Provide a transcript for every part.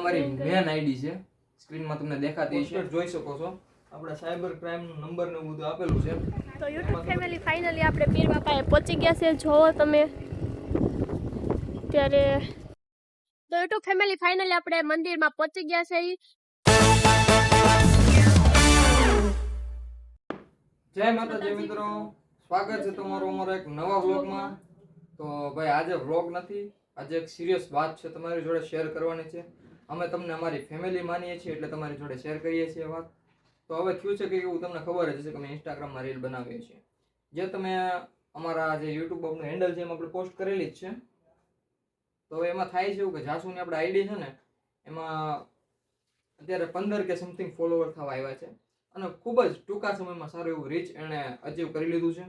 અમારી main ID છે. સ્ક્રીનમાં તમને દેખાતી છે જોઈ શકો છો. આપણા સાયબર ક્રાઇમ નંબર ને બધું આપેલું છે. તો યુટ્યુબ ફેમિલી ફાઇનલી આપણે પીર બાપાએ પહોંચી ગયા છે. જોવો તમે ત્યારે તો યુટ્યુબ ફેમિલી ફાઇનલી આપણે મંદિરમાં પહોંચી ગયા છે. ઈ. જય માતાજી મિત્રો. સ્વાગત છે તમારું અમારા એક નવા વ્લોગમાં તો ભાઈ આજે વ્લોગ નથી. આજે એક સિરિયસ વાત છે તમારી જોડે શેર કરવાની છે. અમે તમને અમારી ફેમિલી માનીએ છીએ એટલે તમારી જોડે શેર કરીએ છીએ વાત. તો હવે થયું છે કે એવું તમને ખબર જ હશે કે અમે ઇન્સ્ટાગ્રામમાં રીલ બનાવીએ છીએ. જે તમે અમારા જે યુટ્યુબ આપણું હેન્ડલ છે એમાં આપણે પોસ્ટ કરેલી જ છે. તો એમાં થાય છે એવું કે જાસુની આપણે આઈડી છે ને, એમાં અત્યારે પંદર કે સમથિંગ ફોલોવર થવા આવ્યા છે. અને ખૂબ જ ટૂંકા સમયમાં સારું એવું રીચ એણે અચીવ કરી લીધું છે.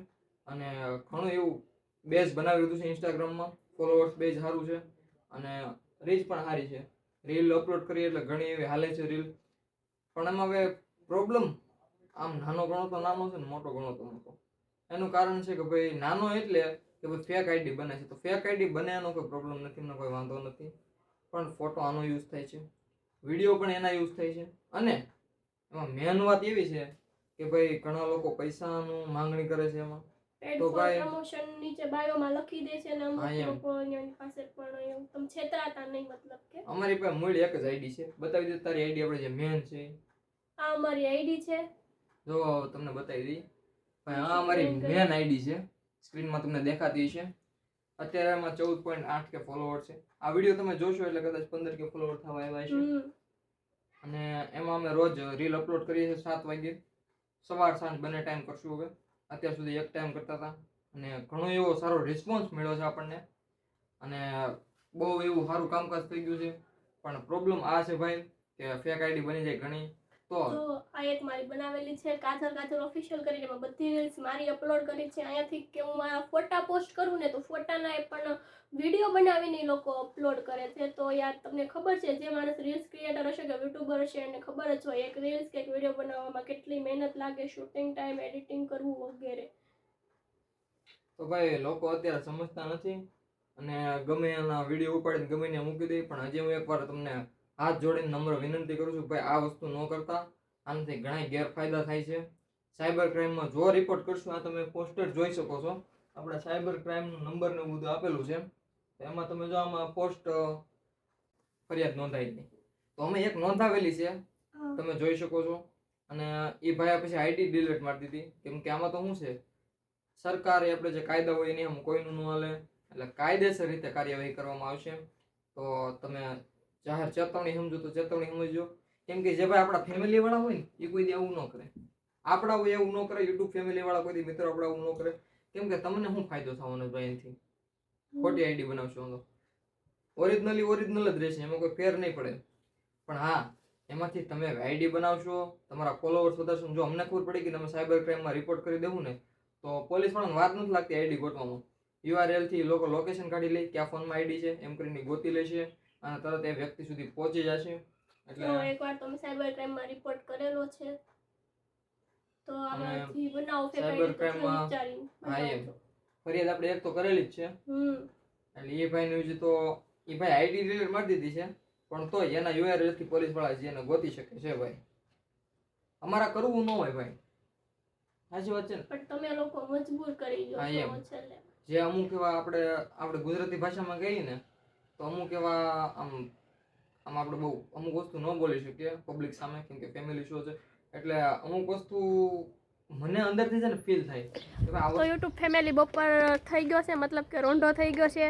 અને ઘણું એવું બેઝ બનાવી લીધું છે ઇન્સ્ટાગ્રામમાં ફોલોવર્સ બેઝ સારું છે. અને રીચ પણ સારી છે. રીલ અપલોડ કરીએ એટલે ઘણી એવી હાલે છે રીલ પણ એમાં હવે પ્રોબ્લેમ આમ નાનો ગણો તો નાનો છે ને મોટો ઘણો તો મોટો. એનું કારણ છે કે ભાઈ નાનો એટલે કે ભાઈ ફેક આઈડી બને છે. તો ફેક આઈડી બને એનો કોઈ પ્રોબ્લેમ નથી, એનો કોઈ વાંધો નથી. પણ ફોટો આનો યુઝ થાય છે. વીડિયો પણ એના યુઝ થાય છે. અને એમાં મેન વાત એવી છે કે ભાઈ ઘણા લોકો પૈસાનું માંગણી કરે છે એમાં. તો ભાઈ- promotion નીચે બાયોમાં લખી દે છે અને અમુક એમ. લોકો એની પાસે પણ એવું તમે છેતરાતા નહીં મતલબ કે. અમારી પાસે મૂળ એક જ આઈડી છે. બતાવી દે તારી આઈડી આપણે જે મેન છે. આ અમારી આઈડી છે. જો તમને બતાવી દઈ. ભાઈ આ અમારી મેન આઈડી છે. સ્ક્રીનમાં તમને દેખાતી છે અત્યારે એમાં ચૌદ પોઈન્ટ આઠ કે ફોલોવર છે. આ વીડિયો તમે જોશો એટલે કદાચ પંદર કે ફોલોવર થવા આવ્યા છે હમ. અને એમાં અમે રોજ રીલ અપલોડ કરીએ છીએ સાત વાગે. સવાર સાંજ બંને ટાઈમ કરશું હવે. અત્યાર સુધી એક ટાઈમ કરતા હતા. અને ઘણો એવો સારો રિસ્પોન્સ મળ્યો છે આપણને. અને બહુ એવું સારું કામકાજ થઈ ગયું છે. પણ પ્રોબ્લેમ આ છે ભાઈ, કે ફેક આઈડી બની જાય ઘણી. તો આ એક મારી બનાવેલી છે કાજલ કાજલ ઓફિશિયલ કરીને એમાં બધી રીલ્સ મારી અપલોડ કરી છે. અહીંયાથી કે હું મારા ફોટા પોસ્ટ કરું ને તો ફોટાના એ પણ વીડિયો બનાવીને એ લોકો અપલોડ કરે છે. તો યાર તમને ખબર છે જે માણસ રીલ્સ ક્રિએટર હશે કે યુટ્યુબર હશે એને ખબર જ હોય એક રીલ્સ કે એક વીડિયો બનાવવામાં કેટલી મહેનત લાગે શૂટિંગ ટાઈમ એડિટિંગ કરવું વગેરે. તો ભાઈ લોકો અત્યારે સમજતા નથી અને ગમે એના વીડિયો ઉપાડીને ગમે ને મૂકી દે પણ હજી હું એકવાર તમને હાથ જોડીને નમ્ર વિનંતી કરું છું ભાઈ આ વસ્તુ ન કરતા. આનાથી ઘણા ગેરફાયદા થાય છે. સાયબર ક્રાઇમમાં જો રિપોર્ટ કરશું આ તમે પોસ્ટર જોઈ શકો છો. આપણે સાયબર ક્રાઇમનો નંબર ને બધું આપેલું છે. તો એમાં તમે જો આમાં પોસ્ટ ફરિયાદ નોંધાઈ હતી તો અમે એક નોંધાવેલી છે. તમે જોઈ શકો છો. અને એ ભાઈ પછી આઈટી ડિલેટ મારી દીધી. કેમ કે આમાં તો શું છે? સરકારે આપણે જે કાયદા હોય એની આમ કોઈનું ન હાલે. એટલે કાયદેસર રીતે કાર્યવાહી કરવામાં આવશે. તો તમે જાહેર ચેતવણી સમજો તો ચેતવણી સમજજો. કેમ કે જે ભાઈ આપણા ફેમિલી વાળા હોય ને એ કોઈ દી આવું ન કરે. આપણા હોય એવું ન કરે યુટ્યુબ ફેમિલી વાળા કોઈ દી મિત્રો આપણા આવું ન કરે. કેમ કે તમને શું ફાયદો થવાનો ભાઈ એનાથી ખોટી આઈડી બનાવશો તો. ઓરિજિનલી ઓરિજિનલ જ રહેશે એમાં કોઈ ફેર નહીં પડે. પણ હા એમાંથી તમે આઈડી બનાવશો તમારા ફોલોવર્સ વધારશો જો અમને ખબર પડી કે તમે સાયબર ક્રાઇમમાં રિપોર્ટ કરી દેવું ને તો પોલીસ વાળાને વાત નથી લાગતી આઈડી ગોતવામાં યુઆરએલથી લોકો લોકેશન કાઢી લે ક્યાં ફોનમાં આઈડી છે એમ કરીને ગોતી લેશે. અને તરત એ વ્યક્તિ સુધી પહોંચી જશે. એટલે તો એકવાર તમે સાયબર ક્રાઇમમાં રિપોર્ટ કરેલો છે. તો આમાંથી બનાવો ફેક cyber આઈડી માં- હા, એ ફરિયાદ આપણે એક તો કરેલી જ છે. એટલે એ ભાઈનું જે તો એ ભાઈ આઈડી ડિલીટ મારી દીધી છે. પણ તોય એના યુઆરએલથી પોલીસવાળા હજી એને ગોતી શકે છે ભાઈ. અમારા કરવું ન હોય ભાઈ. સાચી વાત છે ને? પણ તમે લોકો મજબૂર કરી દો છો જે અમુક એવા આપણે આપણે ગુજરાતી ભાષામાં કહીએ ને તો અમુક એવા આમ આમ આપણે બહુ અમુક વસ્તુ ન બોલી શકીએ પબ્લિક સામે કેમ કે ફેમિલી શો છે. એટલે અમુક વસ્તુ મને અંદરથી છે ને ફીલ થાય. તો યુટ્યુબ ફેમિલી બપોર થઈ ગયો છે મતલબ કે રોંઢો થઈ ગયો છે.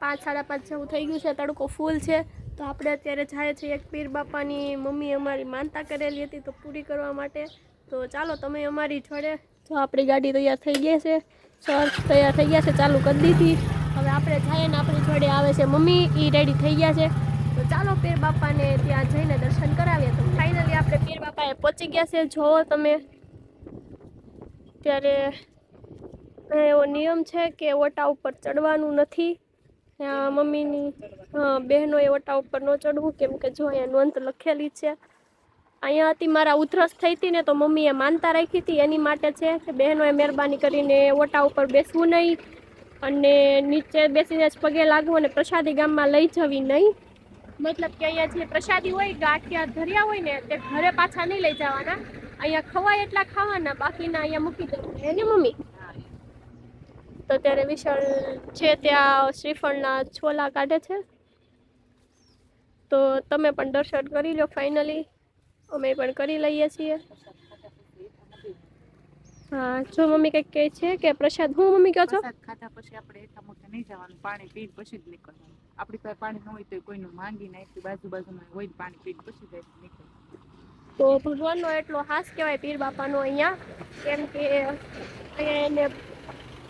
પાંચ સાડા પાંચ જેવું થઈ ગયું છે તડકો ફૂલ છે. તો આપણે અત્યારે જાય છીએ એક પીર બાપાની મમ્મી અમારી માનતા કરેલી હતી તો પૂરી કરવા માટે. તો ચાલો તમે અમારી જોડે. જો આપણી ગાડી તૈયાર થઈ ગઈ છે સર તૈયાર થઈ ગયા છે ચાલુ કરી દીધી. હવે આપણે જઈએ ને આપણી જોડે આવે છે મમ્મી એ રેડી થઈ ગયા છે. તો ચાલો પીર બાપાને ત્યાં જઈને દર્શન કરાવીએ તો ફાઇનલી આપણે પીર બાપાએ પહોંચી ગયા છે. જોવો તમે. ત્યારે એવો નિયમ છે કે ઓટા ઉપર ચડવાનું નથી. મમ્મીની બહેનોએ ઓટા ઉપર ન ચડવું. કેમ કે જો અહીંયા નોંધ લખેલી છે. અહીંયા હતી મારા ઉધરસ થઈ હતી ને તો મમ્મીએ માનતા રાખી હતી. એની માટે છે કે બહેનોએ મહેરબાની કરીને ઓટા ઉપર બેસવું નહીં. અને નીચે બેસીને જ પગે લાગવું અને પ્રસાદી ગામમાં લઈ જવી નહીં. મતલબ કે અહીંયા જે પ્રસાદી હોય ગાંઠિયા ધર્યા હોય ને, તે ઘરે પાછા નહીં લઈ જવાના. અહીંયા ખવાય એટલા ખાવાના, બાકીના અહીંયા મૂકી દેવાના એને મમ્મી? તો ત્યારે વિશાળ છે ત્યાં શ્રીફળના છોલા કાઢે છે. તો તમે પણ દર્શન કરી લો, ફાઇનલી. અમે પણ કરી લઈએ છીએ. હા જો મમ્મી કંઈક કહે છે કે પ્રસાદ હું મમ્મી કહો છો? પ્રસાદ ખાધા પછી આપણે એટલા મોટા નહીં જવાનું પાણી પીને પછી જ નીકળવાનું. આપણી પાસે પાણી ન હોય તો કોઈનું માંગી એટલી બાજુ બાજુમાં હોય પાણી પીને પછી જાય નીકળે. તો ભગવાનનો એટલો હાસ કહેવાય પીર બાપાનો અહીંયા કેમ કે અહીંયા એને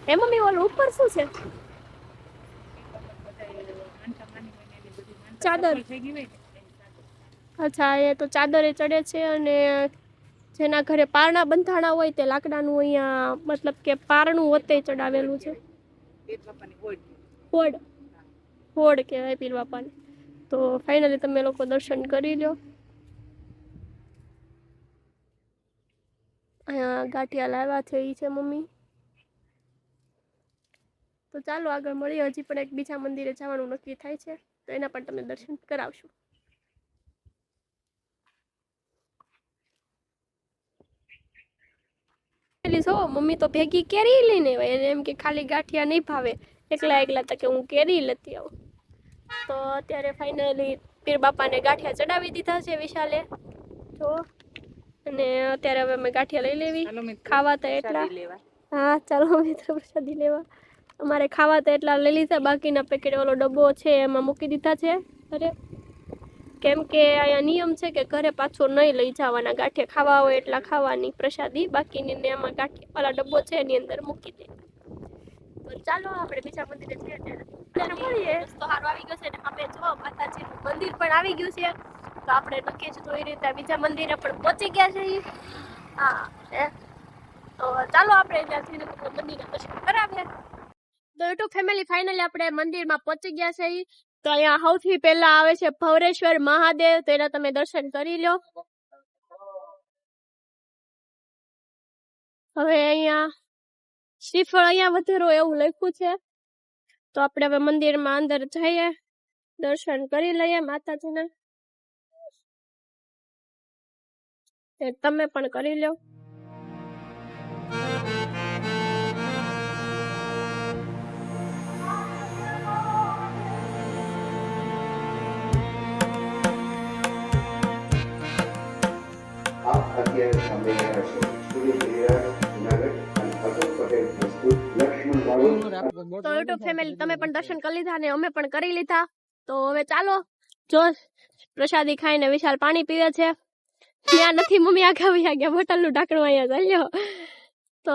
એ મમ્મી ઓલું ઉપર શું છે? ચાદર. અચ્છા એ તો ચાદરે ચડે છે અને જેના ઘરે પારણા બંધાણા હોય તે લાકડાનું અહીંયા, મતલબ કે પારણું વતે ચડાવેલું છે. હોડ. હોડ કહેવાય પીર બાપાને તો ફાઇનલી તમે લોકો દર્શન કરી લો અહીંયા ગાંઠિયા લાવ્યા છે એ છે મમ્મી. તો ચાલો આગળ મળીએ. હજી પણ એક બીજા મંદિરે જવાનું નક્કી થાય છે. તો એના પણ તમને દર્શન કરાવશું. જો મમ્મી તો ભેગી કેરી લઈને આવે એને એમ કે ખાલી ગાંઠિયા નહીં ભાવે. એકલા એકલા તકે હું કેરી લેતી આવું. તો અત્યારે ફાઇનલી પીર બાપાને ગાંઠિયા ચડાવી દીધા છે વિશાલે. જો. અને અત્યારે હવે અમે ગાંઠિયા લઈ લેવી. ખાવા તો એટલા. હા ચાલો મિત્રો પ્રસાદી લેવા. અમારે ખાવા તો એટલા લઈ લીધા બાકીના પેકેટ ઓલો ડબ્બો છે એમાં મૂકી દીધા છે. અરે કેમ કે અહીંયા નિયમ છે કે ઘરે પાછો નહીં લઈ જવાના. ગાંઠિયા ખાવા હોય એટલા ખાવાની પ્રસાદી. બાકીની ને એમાં ગાંઠિયા ઓલા ડબ્બો છે એની અંદર મૂકી દે. તો ચાલો આપણે બીજા મંદિરે જઈએ મળીએ. તો સારું આવી ગયો છે ને આપણે જો માતાજીનું મંદિર પણ આવી ગયું છે. તો આપણે નક્કી જ એ રીતે બીજા મંદિરે પણ પહોંચી ગયા છે હા તો ચાલો આપણે ત્યાંથી મંદિરના દર્શન કરાવીએ. તો યુટ્યુબ ફેમિલી ફાઇનલી આપણે મંદિરમાં પહોંચી ગયા છે. તો અહીંયા સૌથી પહેલા આવે છે ભવરેશ્વર મહાદેવ. તો તમે દર્શન કરી લો. હવે અહીંયા શ્રીફળ અહીંયા વધેરો એવું લખ્યું છે. તો આપણે હવે મંદિરમાં અંદર જઈએ, દર્શન કરી લઈએ માતાજીના. તમે પણ કરી લો. આપ અત્યારે રહ્યા છો. સૂર્ય ગિરિરાજ જુનાગઢ અને અશોક પટેલ પ્રસ્તુત લક્ષ્મણ વાળો તો યુટ્યુબ ફેમિલી તમે પણ દર્શન કરી લીધા ને અમે પણ કરી લીધા. તો હવે ચાલો જો પ્રસાદી ખાઈને વિશાલ પાણી પીવે છે. ત્યાં નથી મમ્મી આગળ વહી ગયા બોટલનું ઢાંકણું અહીંયા ચાલ્યો. તો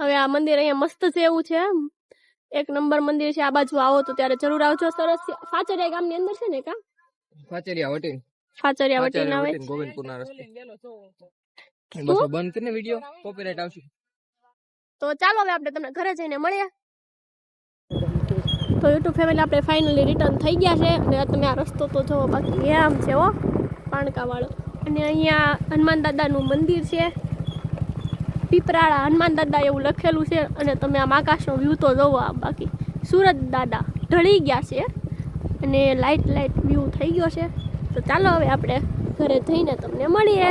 હવે આ મંદિર અહીંયા મસ્ત છે એવું છે એક નંબર મંદિર છે આ બાજુ આવો તો ત્યારે જરૂર આવજો. સરસ ફાચરિયા ફાચરિયા ગામની અંદર છે ને કા? ફાચરિયા વટીન ફાચરિયા વટીને આવે રસ્તે. તો. બસ બંધ કરીને વિડિયો કોપીરાઇટ આવશે. તો ચાલો હવે આપણે તમને ઘરે જઈને મળીએ. તો યુટ્યુબ ફેમિલી આપણે ફાઇનલી રિટર્ન થઈ ગયા છે. અને તમે આ રસ્તો તો જોવો બાકી આમ છે હો પાણકાવાળો. અને અહીંયા હનુમાન દાદાનું મંદિર છે. પીપરાળા હનુમાન દાદા એવું લખેલું છે. અને તમે આમ આકાશનો વ્યૂ તો જોવો આમ બાકી. સુરત દાદા ઢળી ગયા છે. અને લાઇટ લાઇટ વ્યૂ થઈ ગયો છે. તો ચાલો હવે આપણે ઘરે જઈને તમને મળીએ.